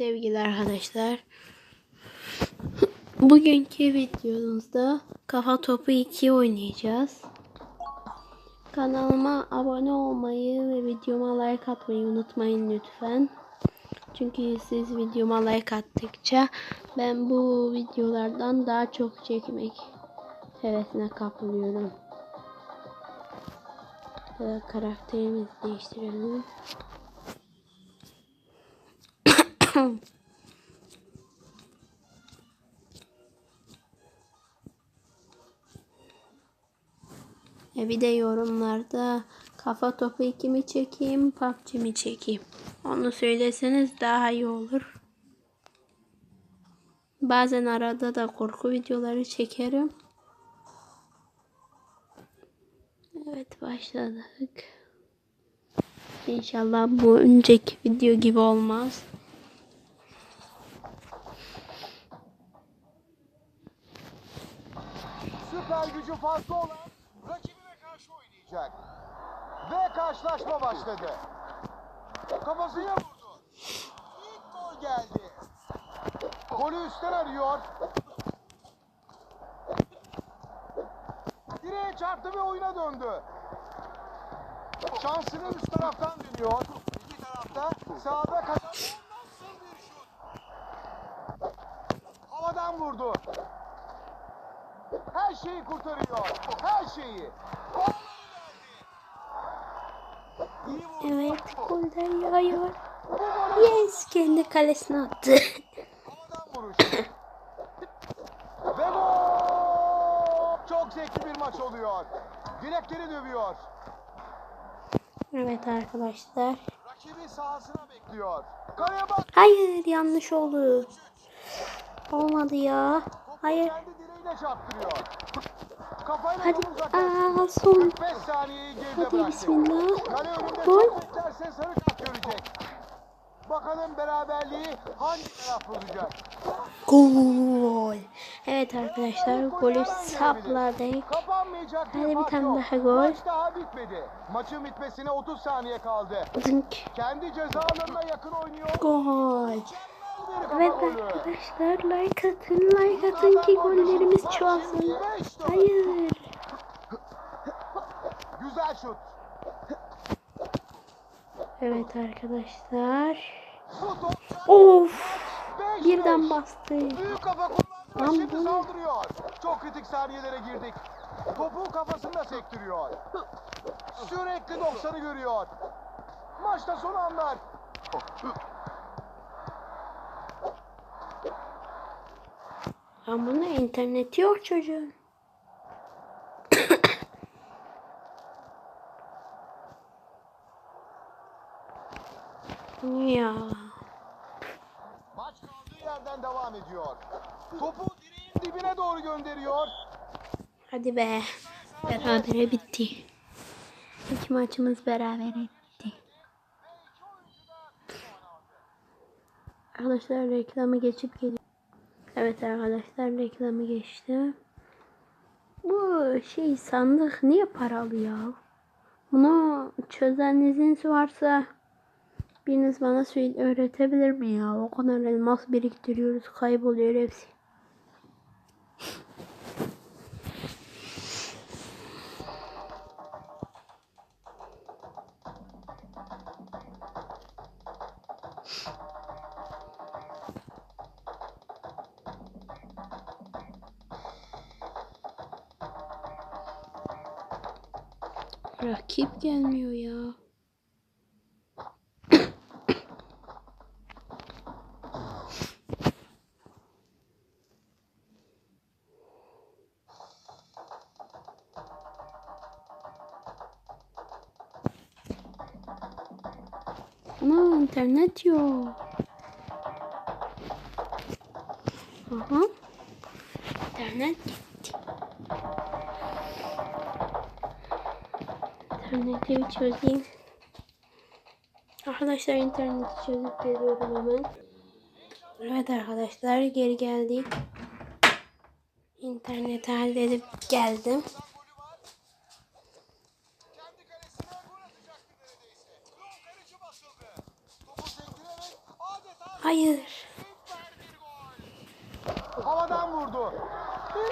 Sevgili arkadaşlar. Bugünkü videomuzda Kafa Topu 2 oynayacağız. Kanalıma abone olmayı ve videoma like atmayı unutmayın lütfen. Çünkü siz videoma like attıkça ben bu videolardan daha çok çekmek hevesine kapılıyorum. Ee, karakterimizi değiştirelim. E bir de yorumlarda kafa topu 2 mi çekeyim, PUBG mi çekeyim? Onu söyleseniz daha iyi olur. Bazen arada da korku videoları çekerim. Evet başladık. İnşallah bu önceki video gibi olmaz. Süper gücü fazla olan rakibine karşı oynayacak. Ve karşılaşma başladı. Kafasına vurdu. İlk gol geldi. Golü üstten arıyor. Direğe çarptı ve oyuna döndü. Şansını üst taraftan dönüyor. İki tarafta sağda kazandı. Havadan vurdu. Her şeyi kurtarıyor. Her şeyi. Evet goller yağıyor. Yes kendi kalesine attı. Ve gol. Çok zevkli bir maç oluyor. Direkleri dövüyor. evet arkadaşlar. Rakibi sahasına bekliyor. Hayır yanlış oldu. Olmadı ya. Hayır. Direğiyle çarptırıyor. Kafayla Hadi. Aa son. 45 saniyeyi geride Hadi bıraktı. bismillah. Kale önünde Gol. beklerse sarı kart görecek. Bakalım beraberliği hangi taraf bozacak? Gol. Evet arkadaşlar golü sapladık. Kapanmayacak Hadi bir fark tane yok. daha gol. Maç daha bitmedi. Maçın bitmesine 30 saniye kaldı. Zınk. Kendi ceza alanına yakın oynuyor. Gol. Evet arkadaşlar like atın like atın ki gollerimiz çoğalsın. Hayır. Güzel şut. Evet arkadaşlar. Of. Birden bastı. Büyük kafa kullandı şimdi saldırıyor. Çok kritik saniyelere girdik. Topu kafasında sektiriyor. Sürekli 90'ı görüyor. Maçta son anlar. Ama bunun interneti yok çocuğun. ya. Maç kaldığı yerden devam ediyor. Topu direğin dibine doğru gönderiyor. Hadi be. Berabere bitti. İki maçımız berabere bitti. Arkadaşlar reklamı geçip geliyor. Evet arkadaşlar reklamı geçti. Bu şey sandık niye paralı ya? Bunu çözeniniz varsa biriniz bana öğretebilir mi ya? O kadar elmas biriktiriyoruz kayboluyor hepsi. Ama internet yok. Aha. İnternet gitti. İnterneti bir çözeyim. Arkadaşlar interneti çözüp geliyorum hemen. Evet arkadaşlar geri geldik. İnterneti halledip geldim. Kendi kalesine gol atacaktı neredeyse. Yok kaleci basıldı. Topu sektirerek adeta Hayır. Havadan vurdu.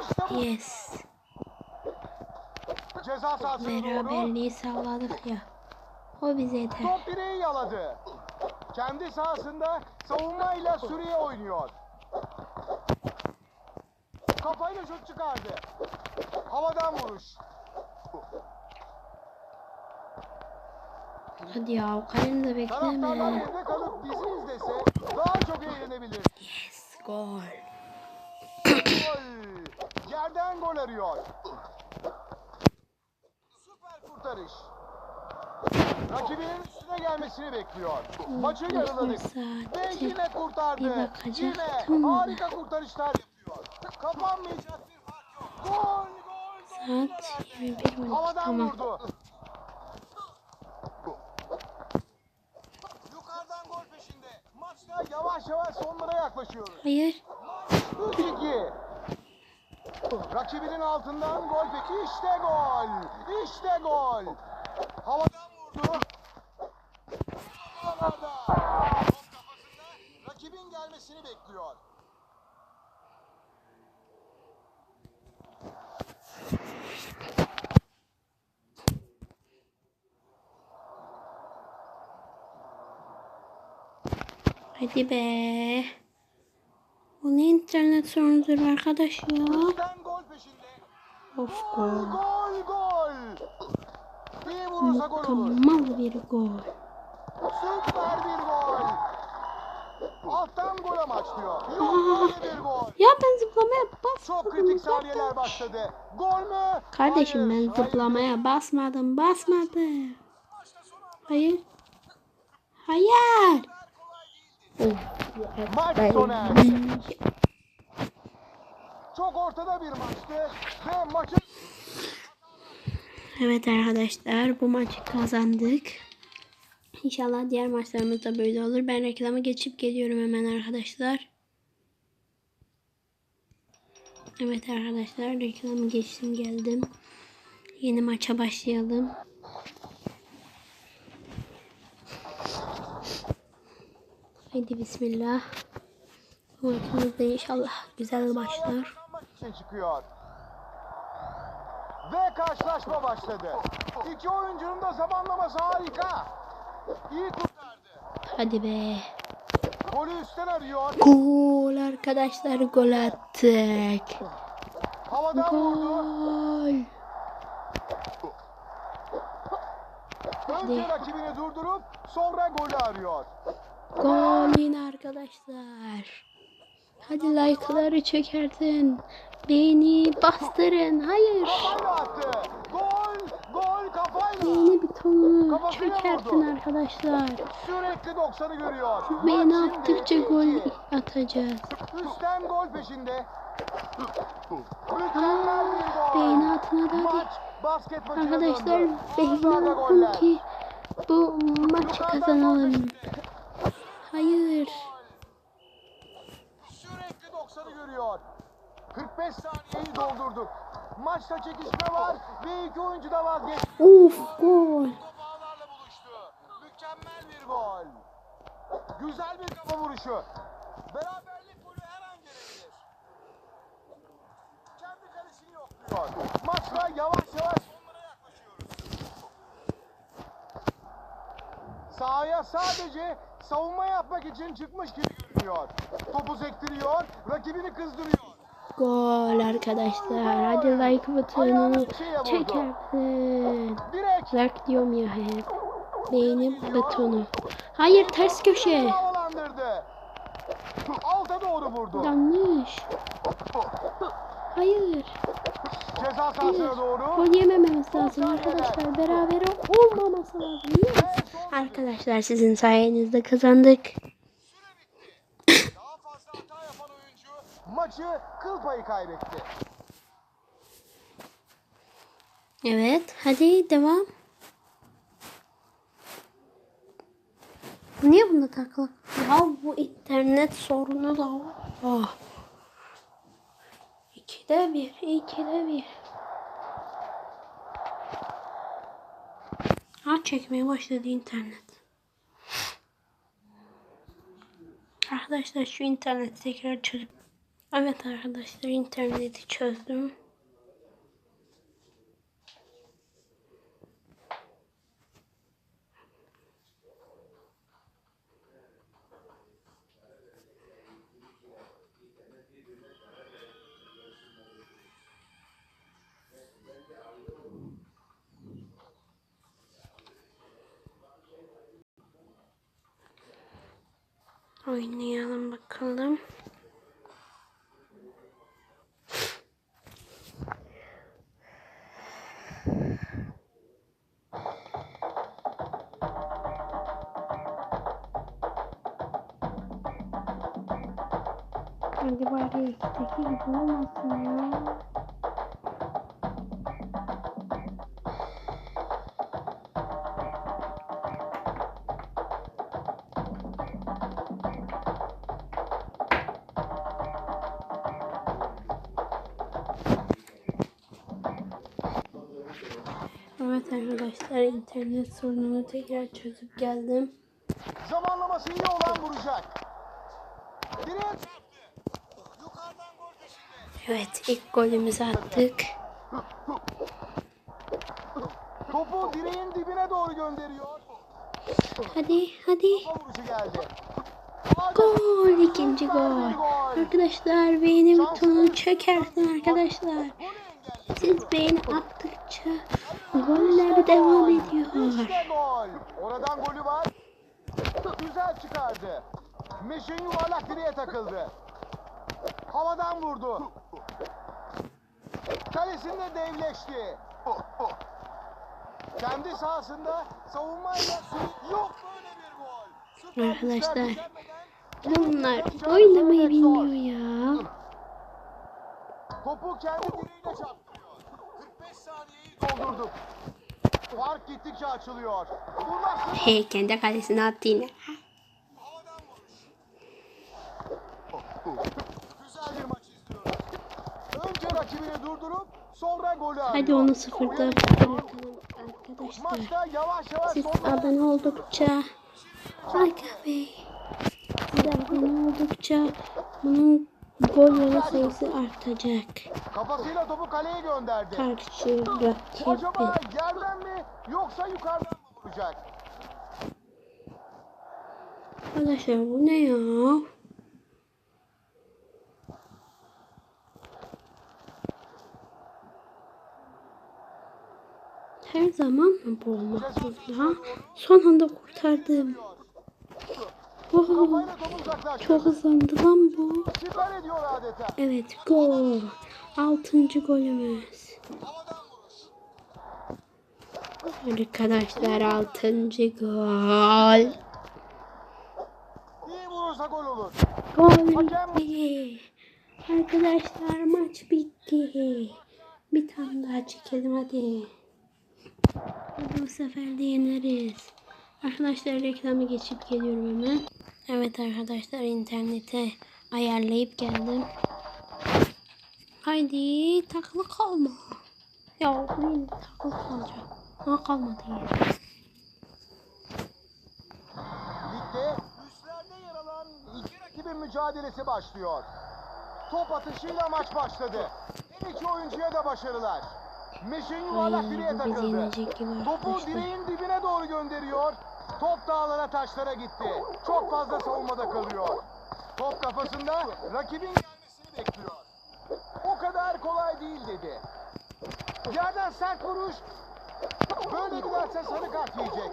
İşte bu Yes. ceza sahasına doğru. Beraberliği sağladık ya. O bize yeter. Top direği yaladı. Kendi sahasında savunmayla süreye oynuyor. Kafayla şut çıkardı. Havadan vuruş. Hadi ya kalenin de Taraftarlar bekleme. evde kalıp dizi izlese daha çok eğlenebilir. Yes. Gol. Gol. Yerden gol arıyor. Süper kurtarış. Rakibinin üstüne gelmesini bekliyor. Maçı yarıladık. Ve yine kurtardı. Yine harika kurtarışlar yapıyor. Kapanmayacak bir fark yok. Gol gol gol. Saat 21.12 Havadan tamam. vurdu. Yukarıdan gol peşinde. Maçta yavaş yavaş sonlara yaklaşıyoruz. Hayır. 3-2. Rakibinin altından gol peki. İşte gol. İşte gol. Vurdu. Havalarda. Top kafasında. Rakibin gelmesini bekliyor. Hadi be. Bu ne internet sorunudur arkadaş ya. Of Gol gol. gol İyi vurursa gol olur. Mükemmel bir gol. Süper bir gol. Alttan gol amaçlıyor. Yok böyle bir gol. Ya ben zıplamaya basmadım. Çok kritik saniyeler başladı. Gol mü? Kardeşim Hayır, ben hayır. zıplamaya basmadım. Basmadım. Hayır. Hayır. Maç sona. Çok ortada bir maçtı ve maçın Evet arkadaşlar bu maçı kazandık. İnşallah diğer maçlarımız da böyle olur. Ben reklama geçip geliyorum hemen arkadaşlar. Evet arkadaşlar reklamı geçtim geldim. Yeni maça başlayalım. Haydi bismillah. Bu maçımız da inşallah güzel başlar. çıkıyor. Ve karşılaşma başladı. İki oyuncunun da zamanlaması harika. İyi kurtardı. Hadi be. Golü üstten arıyor. Gol arkadaşlar gol attık. Havadan vurdu. Gol. Önce rakibini durdurup sonra golü arıyor. Gol yine arkadaşlar. Hadi like'ları çökertin. Beğeni bastırın. Hayır. Gol, gol kafayla. Beğeni butonunu çökertin arkadaşlar. Sürekli 90'ı görüyor. Beğeni Maç şimdi attıkça 2-2. gol atacağız. Üstten gol peşinde. Aa, beğeni atın hadi. Maç Arkadaşlar beğeni atın ki bu gol kazanalım. Hayır. 90'ı görüyor. 45 saniyeyi doldurduk. Maçta çekişme var ve iki oyuncu da vazgeçti. Of gol. Buluştu. Mükemmel bir gol. Güzel bir kafa vuruşu. Beraberlik golü her an gelebilir. Kendi kalesini yokluyor. Maçta yavaş yavaş sonlara yaklaşıyoruz. Sahaya sadece savunma yapmak için çıkmış gibi görünüyor. Topu sektiriyor, rakibini kızdırıyor. Gol arkadaşlar. Hadi like butonunu çekertin. Direkt Like diyorum ya hep. Beğeni butonu. Hayır ters köşe. Alta doğru vurdu. Yanlış. Hayır. Ceza sahasına doğru. Gol yemememiz lazım arkadaşlar. Beraber olmaması lazım. Yes. Arkadaşlar sizin sayenizde kazandık. Daha fazla hata yapan oyuncu maçı kıl payı kaybetti. Evet. Hadi devam. Niye bunda takla? Ya bu internet sorunu da var. Ah. İkide bir, ikide bir. Ha çekmeye başladı internet. Arkadaşlar şu interneti tekrar çözüp Evet arkadaşlar interneti çözdüm. Oynayalım bakalım. İkideki gibi olmasın ya. Evet arkadaşlar internet sorununu tekrar çözüp geldim. Zamanlaması iyi olan vuracak. Direğe çarptı. Yukarıdan gol peşinde. Evet ilk golümüzü attık. Topu direğin dibine doğru gönderiyor. Hadi hadi. Gol ikinci gol. Arkadaşlar beğeni butonunu çekersin arkadaşlar. Siz beğeni attıkça goller devam ediyor. Oradan golü var. Güzel çıkardı. Meşin yuvarlak direğe takıldı. Havadan vurdu. Kalesinde devleşti. Kendi sahasında savunmayla yok böyle bir gol. Arkadaşlar, Bunlar oynamayı bilmiyor ya. Topu kendi direğiyle çarptırıyor. 45 saniyeyi doldurduk. Fark gittikçe açılıyor. Bunlar He kendi kalesine attı yine. havadan vuruş. Güzel bir maç izliyoruz. Önce rakibini durdurup sonra golü arıyor. Hadi onu sıfırda yapıyor. arkadaşlar. Yavaş yavaş Siz abone oldukça Hakan Bey siz abone oldukça bunun gol yeme sayısı artacak. Kafasıyla topu kaleye gönderdi. Karşı Acaba rakibin. yerden mi yoksa yukarıdan mı vuracak? Arkadaşlar bu ne ya? Her zaman bu olmak zorunda? Son anda kurtardım. Oh, çok hızlandı lan bu. Evet gol. Altıncı golümüz. Arkadaşlar altıncı gol. Gol bitti. Arkadaşlar maç bitti. Bir tane daha çekelim hadi. Bu sefer de yeneriz. Arkadaşlar reklamı geçip geliyorum hemen. Evet arkadaşlar internete ayarlayıp geldim. Haydi takılı kalma. Ya benim takılı kalacak. Ha kalmadı ya. Ligde üstlerde yer alan iki rakibin mücadelesi başlıyor. Top atışıyla maç başladı. Her iki oyuncuya da başarılar. Meşin yuvarlak Ay, direğe takıldı. Topu direğin dibine doğru gönderiyor. Top dağlara taşlara gitti. Çok fazla savunmada kalıyor. Top kafasında rakibin gelmesini bekliyor. O kadar kolay değil dedi. Yerden sert vuruş. Böyle giderse sarı kart yiyecek.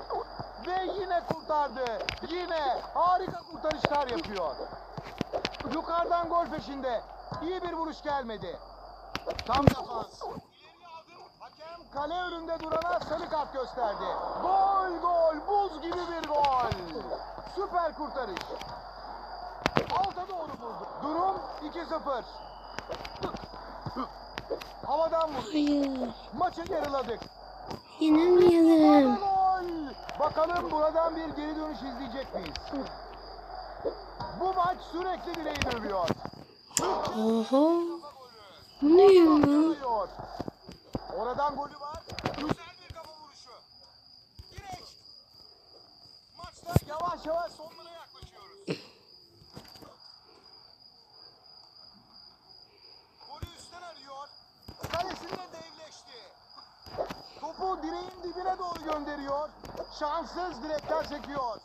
Ve yine kurtardı. Yine harika kurtarışlar yapıyor. Yukarıdan gol peşinde. İyi bir vuruş gelmedi. Tam defans. Kale önünde durana sarı kart gösterdi. Gol gol buz gibi bir gol. Süper kurtarış. Alta doğru vurdu. Durum 2-0. Havadan vurdu. Hayır. Maçı yarıladık. Gol! Bakalım buradan bir geri dönüş izleyecek miyiz? Bu maç sürekli direği dövüyor. Oho. Bu ne ya? Oradan golü var. Güzel bir kafa vuruşu. Direkt. Maçta yavaş yavaş sonlara yaklaşıyoruz. golü üstten arıyor. Kalesinde devleşti. Topu direğin dibine doğru gönderiyor. Şanssız direkler çekiyor.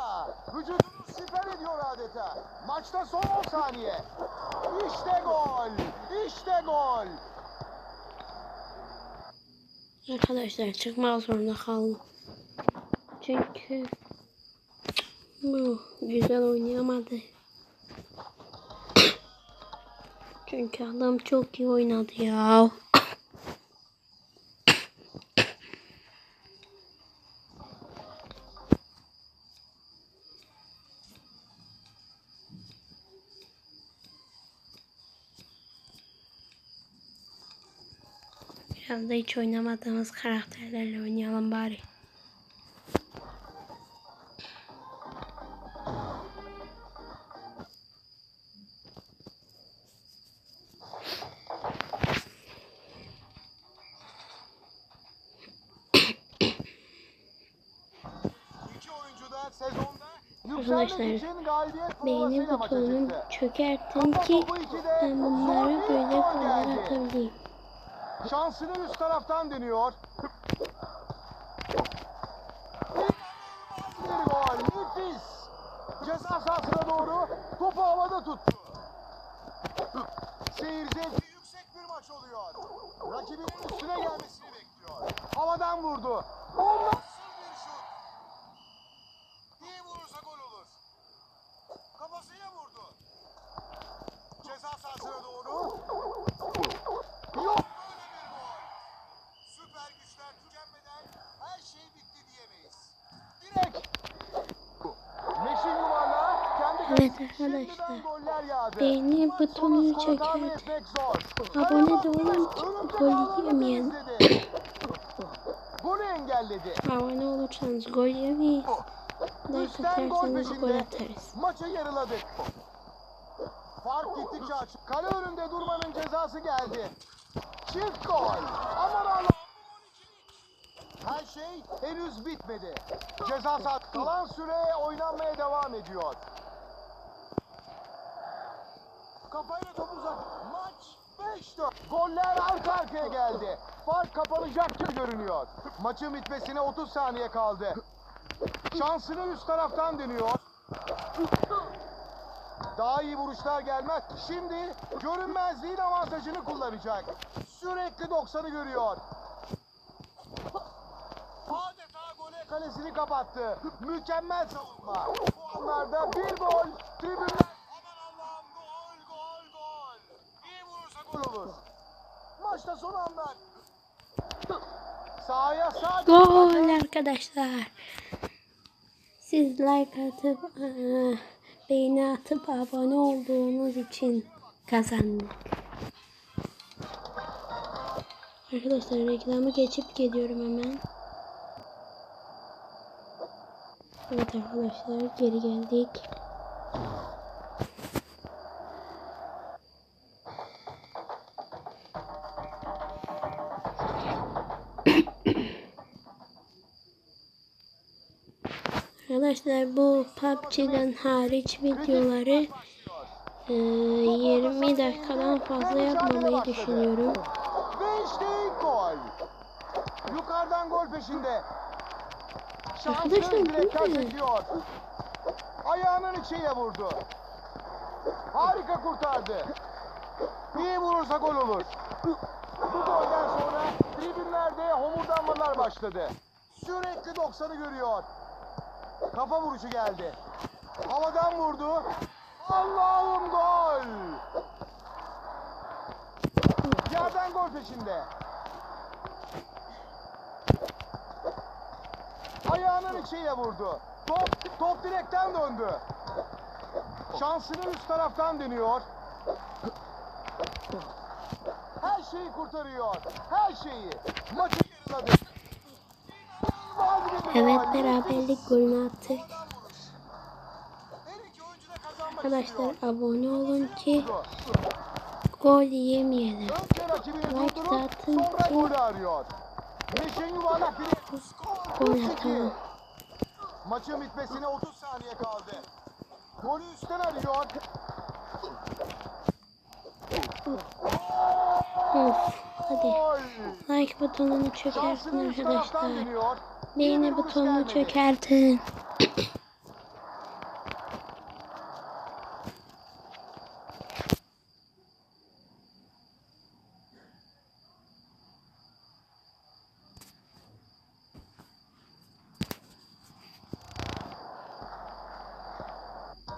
Kafayla. Vücudunu siper ediyor adeta. Maçta son 10 saniye. İşte gol. İşte gol. Arkadaşlar çıkmak zorunda kaldım. Çünkü bu güzel oynayamadı. Çünkü adam çok iyi oynadı ya. Biraz da hiç oynamadığımız karakterlerle oynayalım bari. Arkadaşlar, Beğeni butonunu çökertin ki ben bunları böyle geldi. atabileyim. Şansını üst taraftan deniyor. Bir gol, nefis. Ceza sahasına doğru topu havada tuttu. Seyir zevki yüksek bir maç oluyor. Rakibinin üstüne gelmesini bekliyor. Havadan vurdu. O nasıl bir şut? İyi vurursa gol olur. Kafasıyla vurdu. Ceza sahasına doğru. Yok böyle bir gol. Süper güçler tükenmeden her şey bitti diyemeyiz. Direkt. Meşin yuvarlağı kendi Evet arkadaşlar, beğeni butonunu zor. Abone de olun ki gol temizledi. Golü engelledi. Abone olursanız gol yemeyiz. Like atarsanız gol atarız. Maçı yarıladık. Fark gittikçe açık. Kale önünde durmanın cezası geldi. Çift gol. Aman ikilik. Her şey henüz bitmedi. Ceza saat kalan süre oynanmaya devam ediyor. Kafayla top uzak. Maç 5-4. Goller arka arkaya geldi. Fark kapanacak gibi görünüyor. Maçın bitmesine 30 saniye kaldı. Şansını üst taraftan deniyor. Daha iyi vuruşlar gelmez. Şimdi görünmezliğin avantajını kullanacak. Sürekli 90'ı görüyor. Adeta gole kalesini kapattı. Mükemmel savunma. Bu anlarda bir gol. Tribünler. Olur. Maçta son anlar. Sahaya sadece... Gol arkadaşlar. Siz like atıp eee, beğeni atıp abone olduğunuz için kazandık. Arkadaşlar reklamı geçip geliyorum hemen. Evet arkadaşlar geri geldik. Arkadaşlar bu PUBG'den hariç videoları eee, 20 dakikadan fazla yapmamayı düşünüyorum. Yukarıdan gol peşinde. Arkadaşlar, bu ne? Ayağının içiyle vurdu. Harika kurtardı. İyi vurursa gol olur. Bu golden sonra tribünlerde homurdanmalar başladı. Sürekli 90'ı görüyor. Kafa vuruşu geldi. Havadan vurdu. Allah'ım gol! Yerden gol peşinde. Ayağının içiyle vurdu. Top, top direkten döndü. Şansını üst taraftan dönüyor. Her şeyi kurtarıyor. Her şeyi. Maçı yarıladı. Evet beraberlik golünü attık. Arkadaşlar abone olun ki gol yemeyelim. Like sonra ki- Gol 3-2. atalım. Maçın bitmesine 30 saniye kaldı. Golü üstten arıyor. Of. Hadi. Like butonunu çökertin arkadaşlar. Beğeni butonunu gelmedi. çökertin.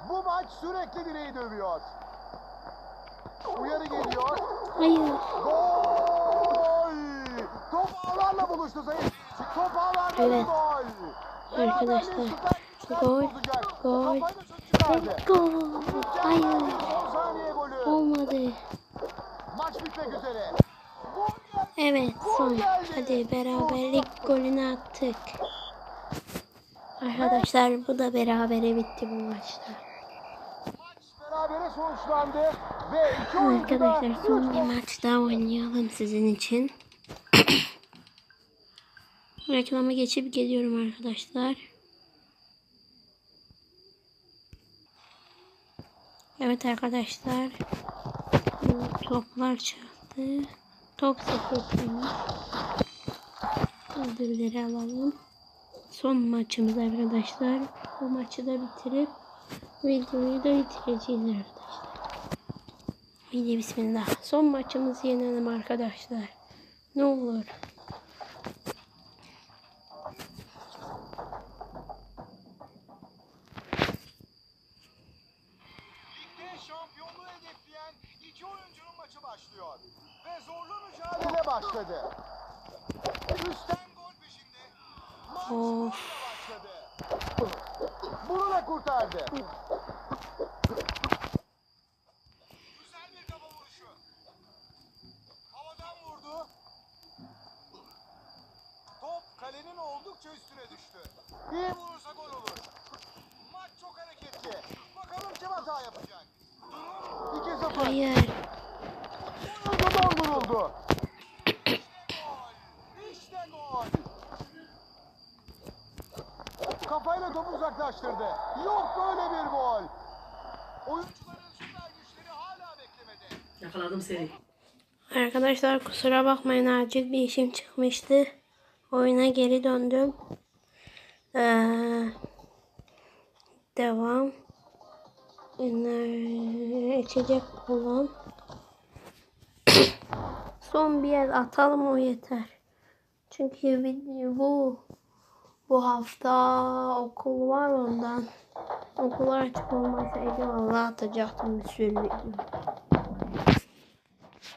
Bu maç sürekli direği dövüyor. Uyarı geliyor. Hayır. Gol! Top ağlarla buluştu sayın. Top ağlarla Evet. gol. Arkadaşlar, Beraberliği süper güçler gol, bozacak. Gol gol. Hayır. Olmadı. Maç bitmek üzere. Evet son. Hadi beraberlik golünü attık. Arkadaşlar bu da berabere bitti bu maçta. Arkadaşlar son bir maç daha oynayalım sizin için. Reklama geçip geliyorum arkadaşlar. Evet arkadaşlar. Toplar çıktı. Top sepetini. Ödülleri alalım. Son maçımız arkadaşlar. Bu maçı da bitirip videoyu da bitireceğiz arkadaşlar. Hadi bismillah. Son maçımızı yenelim arkadaşlar. Ne olur. Ligde şampiyonluğu hedefleyen iki oyuncunun maçı başlıyor. Ve zorlu mücadele başladı. Üstten gol peşinde. Maç başladı. Bunu da kurtardı. Güzel bir kafa vuruşu. Havadan vurdu. Top kalenin oldukça üstüne düştü. İyi vurursa gol olur. Maç çok hareketli. Bakalım kim hata yapacak. Durum 2-0. Hayır. Oyuncudan vuruldu. İşte gol. İşte gol. Kafayla topu uzaklaştırdı. Yok böyle bir gol. Oyuncuların süper güçleri hala beklemede. Yakaladım seni. Arkadaşlar kusura bakmayın acil bir işim çıkmıştı. Oyuna geri döndüm. Ee, devam. İçecek kullan. Son bir el atalım o yeter. Çünkü bu bu hafta okul var ondan. Okullar açık olmasaydı vallahi atacaktım bir sürü.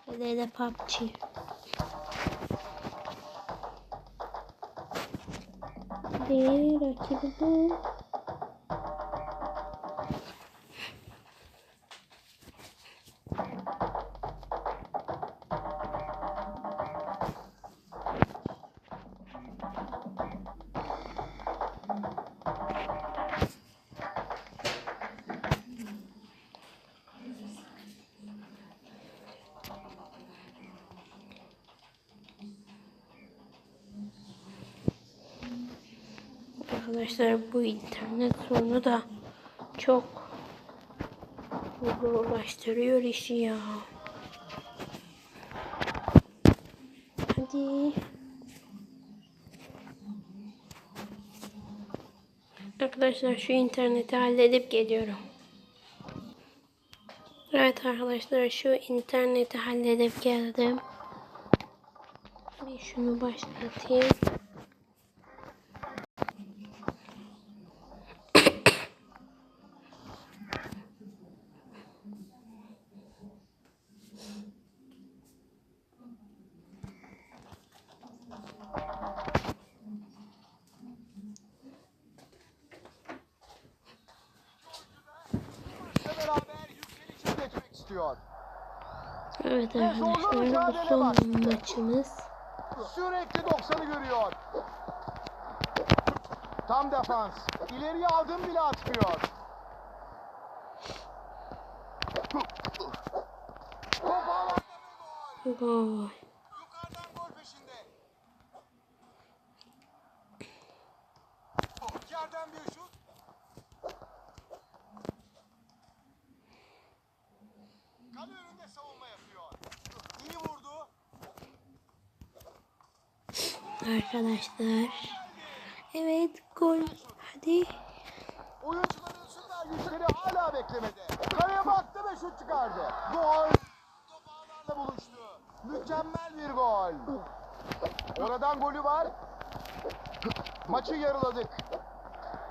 Hele de PUBG. Değil rakibi bu. Arkadaşlar bu internet sorunu da çok zorlaştırıyor işi ya. Hadi. Arkadaşlar şu interneti halledip geliyorum. Evet arkadaşlar şu interneti halledip geldim. Bir şunu başlatayım. Geçmek istiyor. Evet arkadaşlar bu son maçımız. Sürekli 90'ı görüyor. Tam defans. İleriye adım bile atmıyor. Top ağlarda ve gol. Gol. Yukarıdan gol peşinde. Yerden bir şut. Kale önünde savunma yapıyor. İyi vurdu. Arkadaşlar. Evet gol. Hadi. Oyuncuların süper güçleri hala beklemedi. Kaleye baktı ve şut çıkardı. Gol. Top buluştu. Mükemmel bir gol. Oradan golü var. Maçı yarıladık.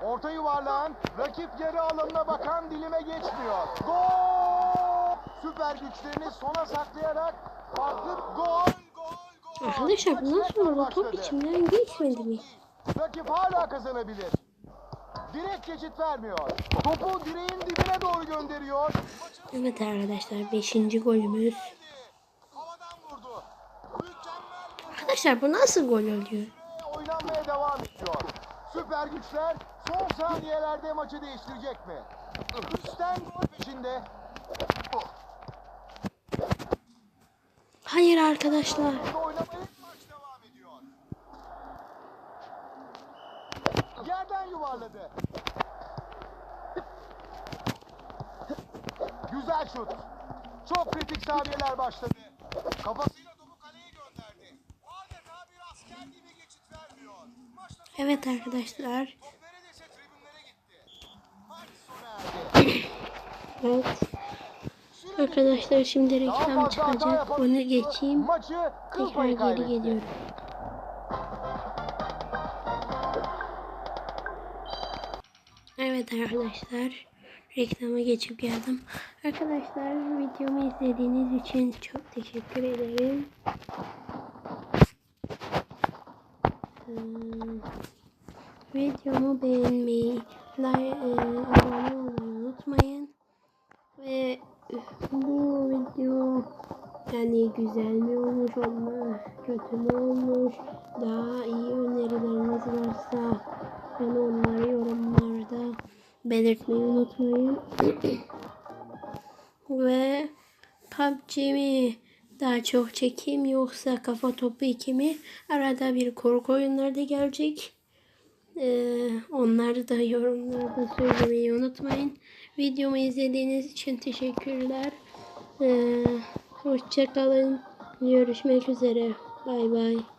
Orta yuvarlağın rakip yarı alanına bakan dilime geçmiyor. Gol! Süper güçlerini sona saklayarak farklı gol, Arkadaşlar bu nasıl tekrar oldu? Top içimden geçmedi mi? Rakip hala kazanabilir. Direkt geçit vermiyor. Topu direğin dibine doğru gönderiyor. Evet arkadaşlar 5. golümüz. Arkadaşlar bu nasıl gol oluyor? oynanmaya devam ediyor. Süper güçler son saniyelerde maçı değiştirecek mi? Üstten gol peşinde. Hayır arkadaşlar. Yerden yuvarladı. Güzel şut. Çok kritik saniyeler başladı. Kafasıyla topu kaleye gönderdi. Adeta bir asker gibi geçit vermiyor. Maçta top Evet arkadaşlar. neredeyse tribünlere gitti. Maç sona erdi. Evet. Arkadaşlar şimdi reklam çıkacak. Onu geçeyim. Tekrar geri geliyorum. Evet arkadaşlar. Reklama geçip geldim. Arkadaşlar videomu izlediğiniz için çok teşekkür ederim. Ee, videomu beğenmeyi, like, e, abone olmayı unutmayın. Ve bu video yani güzel mi olmuş olmuş, kötü mü olmuş, daha iyi önerileriniz varsa bana onları yorumlarda belirtmeyi unutmayın. Ve PUBG mi daha çok çekeyim yoksa kafa topu 2 mi? Arada bir korku oyunları da gelecek. Ee, onları da yorumlarda söylemeyi unutmayın. Videomu izlediğiniz için teşekkürler. Ee, hoşçakalın. Görüşmek üzere. Bay bay.